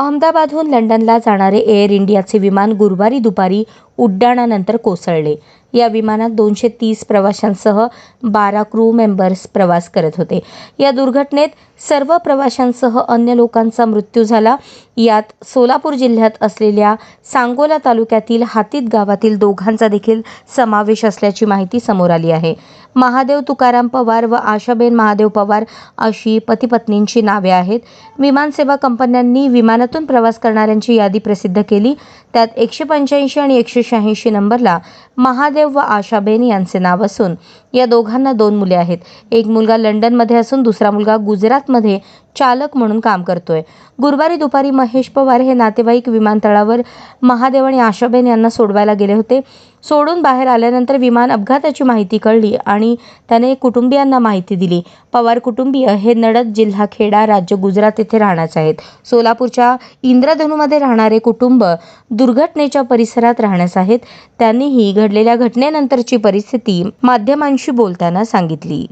अहमदाबादहून लंडनला जाणारे एअर इंडियाचे विमान गुरुवारी दुपारी उड्डाणानंतर कोसळले. या विमानात दोनशे तीस प्रवाशांसह बारा क्रू मेंबर्स प्रवास करत होते. या दुर्घटनेत सर्व प्रवाशांसह अन्य लोकांचा मृत्यू झाला. यात सोलापूर जिल्ह्यात असलेल्या सांगोला तालुक्यातील हातीत गावातील दोघांचा देखील समावेश असल्याची माहिती समोर आली आहे. महादेव तुकाराम पवार व आशाबेन महादेव पवार अशी पतीपत्नींची नावे आहेत. विमानसेवा कंपन्यांनी विमानातून प्रवास करणाऱ्यांची यादी प्रसिद्ध केली. त्यात एकशे पंच्याऐंशी आणि एकशे शहाऐंशी नंबरला महादेव व आशाबेन यांचे नाव असून या दोघांना दोन मुले आहेत. एक मुलगा लंडनमध्ये असून दुसरा मुलगा गुजरातमध्ये चालक म्हणून काम करतोय. गुरुवारी दुपारी महेश पवार हे नातेवाईक विमानतळावर महादेव आणि आशाबेन यांना सोडवायला गेले होते. सोडून बाहेर आल्यानंतर विमान अपघाताची माहिती कळली आणि त्याने कुटुंबियांना माहिती दिली. पवार कुटुंबीय हे नडद जिल्हा खेडा राज्य गुजरात येथे राहण्याचे आहेत. सोलापूरच्या इंद्रधनुमध्ये राहणारे कुटुंब दुर्घटनेच्या परिसरात राहण्यास आहेत. त्यांनीही घडलेल्या घटनेनंतरची परिस्थिती माध्यमांशी बोलताना सांगितली.